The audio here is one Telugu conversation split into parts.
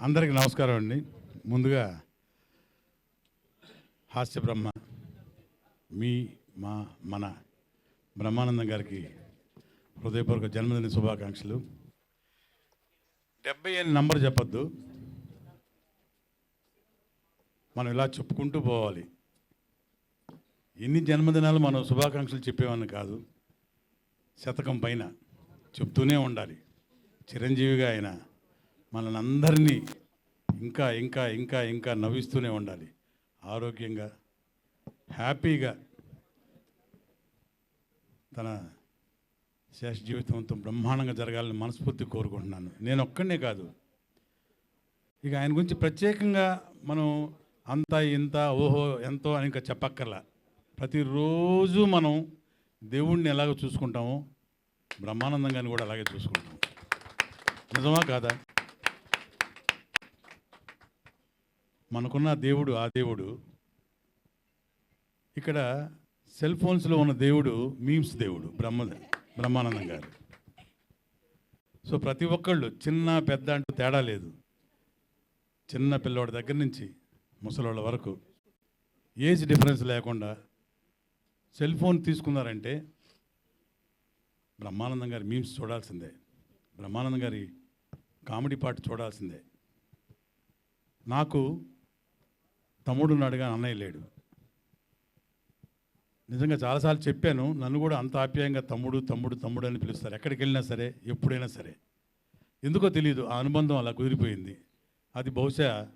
అందరికీ నమస్కారం అండి. ముందుగా హాస్య బ్రహ్మ మీ మా మన బ్రహ్మానందం గారికి హృదయపూర్వక జన్మదిన శుభాకాంక్షలు. డెబ్బై అని నంబర్ చెప్పొద్దు. మనం ఇలా చెప్పుకుంటూ పోవాలి. ఎన్ని జన్మదినాలు మనం శుభాకాంక్షలు చెప్పేవాడిని కాదు. శతకం పైన చెప్తూనే ఉండాలి. చిరంజీవిగా ఆయన మనల్ని అందరినీ ఇంకా ఇంకా ఇంకా ఇంకా నవ్విస్తూనే ఉండాలి. ఆరోగ్యంగా హ్యాపీగా తన శేష జీవితంతో బ్రహ్మాండంగా జరగాలని మనస్ఫూర్తి కోరుకుంటున్నాను. నేను ఒక్కడనే కాదు. ఇక ఆయన గురించి ప్రత్యేకంగా మనం అంత ఇంత ఓహో ఎంతో అని ఇంకా చెప్పక్కర్లా. ప్రతిరోజు మనం దేవుణ్ణి ఎలాగ చూసుకుంటామో బ్రహ్మానందంగాని కూడా అలాగే చూసుకుంటాం. నిజమా కాదా? మనకున్న దేవుడు ఆ దేవుడు. ఇక్కడ సెల్ ఫోన్స్లో ఉన్న దేవుడు మీమ్స్ దేవుడు బ్రహ్మ బ్రహ్మానందం గారు. సో ప్రతి ఒక్కళ్ళు చిన్న పెద్ద అంటూ తేడా లేదు. చిన్న పిల్లోడి దగ్గర నుంచి ముసలోళ్ళ వరకు ఏజ్ డిఫరెన్స్ లేకుండా సెల్ ఫోన్ తీసుకున్నారంటే బ్రహ్మానందం గారి మీమ్స్ చూడాల్సిందే. బ్రహ్మానందం గారి కామెడీ పాట చూడాల్సిందే. నాకు తమ్ముడు ఉన్నాడుగా అన్నయ్య లేడు. నిజంగా చాలాసార్లు చెప్పాను నన్ను కూడా అంత ఆప్యాయంగా తమ్ముడు తమ్ముడు తమ్ముడు అని పిలుస్తారు. ఎక్కడికి వెళ్ళినా సరే ఎప్పుడైనా సరే. ఎందుకో తెలియదు ఆ అనుబంధం అలా కుదిరిపోయింది. అది బహుశా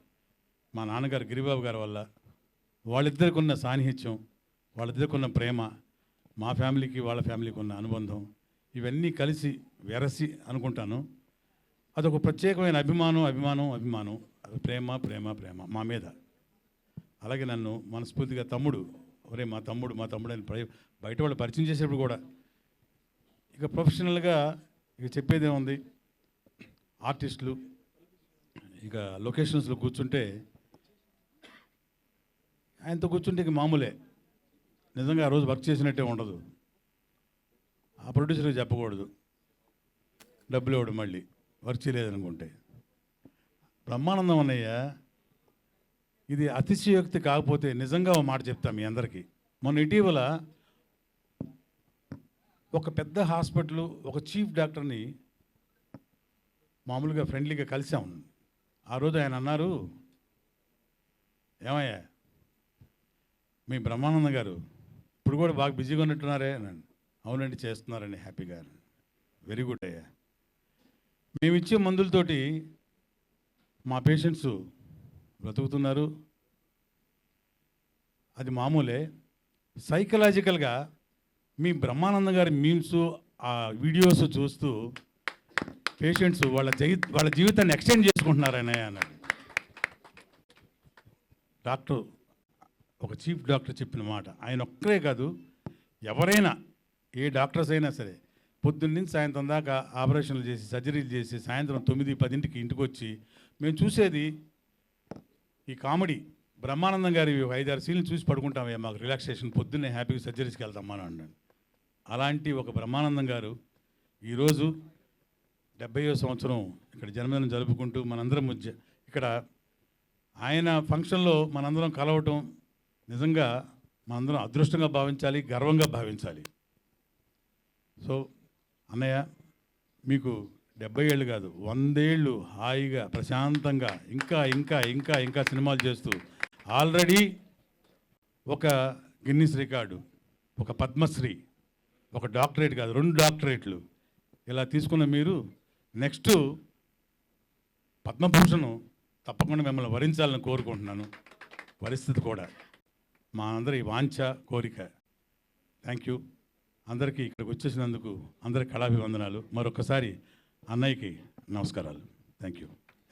మా నాన్నగారు గిరిబాబు గారి వల్ల. వాళ్ళిద్దరికి ఉన్న సాన్నిహిత్యం వాళ్ళిద్దరికి ఉన్న ప్రేమ మా ఫ్యామిలీకి వాళ్ళ ఫ్యామిలీకి ఉన్న అనుబంధం ఇవన్నీ కలిసి వెరసి అనుకుంటాను. అదొక ప్రత్యేకమైన అభిమానం అభిమానం అభిమానం. అది ప్రేమ ప్రేమ ప్రేమ మా మీద. అలాగే నన్ను మనస్ఫూర్తిగా తమ్ముడు ఒరే మా తమ్ముడు మా తమ్ముడు అని బయట వాళ్ళు పరిచయం చేసేప్పుడు కూడా ఇక ప్రొఫెషనల్గా ఇక చెప్పేదే ఉంది. ఆర్టిస్టులు ఇక లొకేషన్స్లో కూర్చుంటే ఆయనతో కూర్చుంటే ఇక మామూలే. నిజంగా ఆ రోజు వర్క్ చేసినట్టే ఉండదు. ఆ ప్రొడ్యూసర్కి చెప్పకూడదు. డబ్బులు ఇవ్వడు మళ్ళీ. వర్క్ చేయలేదనుకుంటే. బ్రహ్మానందం అన్నయ్య ఇది అతిశయోక్తి కాకపోతే నిజంగా ఒక మాట చెప్తాం మీ అందరికీ. మొన్న ఇటీవల ఒక పెద్ద హాస్పిటల్ ఒక చీఫ్ డాక్టర్ని మామూలుగా ఫ్రెండ్లీగా కలిసాం ఆ రోజు ఆయన అన్నారు ఏమయ్యా మీ బ్రహ్మానంద గారు ఇప్పుడు కూడా బాగా బిజీగా ఉన్నట్టున్నారే అవునండి చేస్తున్నారండి హ్యాపీగా వెరీ గుడ్ అయ్యా. మేము ఇచ్చే మందులతోటి మా పేషెంట్స్ బ్రతుకుతున్నారు. అది మామూలే. సైకలాజికల్గా మీ బ్రహ్మానంద గారి మీమ్స్ ఆ వీడియోస్ చూస్తూ పేషెంట్స్ వాళ్ళ జీ వాళ్ళ జీవితాన్ని ఎక్స్టెండ్ చేసుకుంటున్నారనే అన్నాడు డాక్టర్ ఒక చీఫ్ డాక్టర్ చెప్పిన మాట. ఆయన ఒక్కరే కాదు ఎవరైనా ఏ డాక్టర్స్ అయినా సరే పొద్దున్న నుంచి సాయంత్రం దాకా ఆపరేషన్లు చేసి సర్జరీలు చేసి సాయంత్రం తొమ్మిది పదింటికి ఇంటికి వచ్చి మేము చూసేది ఈ కామెడీ బ్రహ్మానందం గారి ఐదారు సీన్లు చూసి పడుకుంటామయ్యా మాకు రిలాక్సేషన్ పొద్దున్నే హ్యాపీగా సర్జరీస్కి వెళ్తామని అన్నాడు అలాంటి ఒక బ్రహ్మానందం గారు ఈరోజు డెబ్బయో సంవత్సరం ఇక్కడ జన్మదినం జరుపుకుంటూ మనందరం మధ్య ఇక్కడ ఆయన ఫంక్షన్లో మనందరం కలవటం నిజంగా మనందరం అదృష్టంగా భావించాలి గర్వంగా భావించాలి. సో అన్నయ్య మీకు డెబ్బై ఏళ్ళు కాదు వందేళ్ళు హాయిగా ప్రశాంతంగా ఇంకా ఇంకా ఇంకా ఇంకా సినిమాలు చేస్తూ ఆల్రెడీ ఒక గిన్నిస్ రికార్డు ఒక పద్మశ్రీ ఒక డాక్టరేట్ కాదు రెండు డాక్టరేట్లు ఇలా తీసుకున్న మీరు నెక్స్ట్ పద్మభూషణ్ తప్పకుండా మిమ్మల్ని వరించాలని కోరుకుంటున్నాను. పరిస్థితి కూడా. మా అందరి వాంఛ కోరిక. థ్యాంక్ యూ అందరికీ ఇక్కడికి వచ్చేసినందుకు అందరి కళాభివందనాలు. మరొకసారి అన్నయ్యకి నమస్కారాలు. Thank you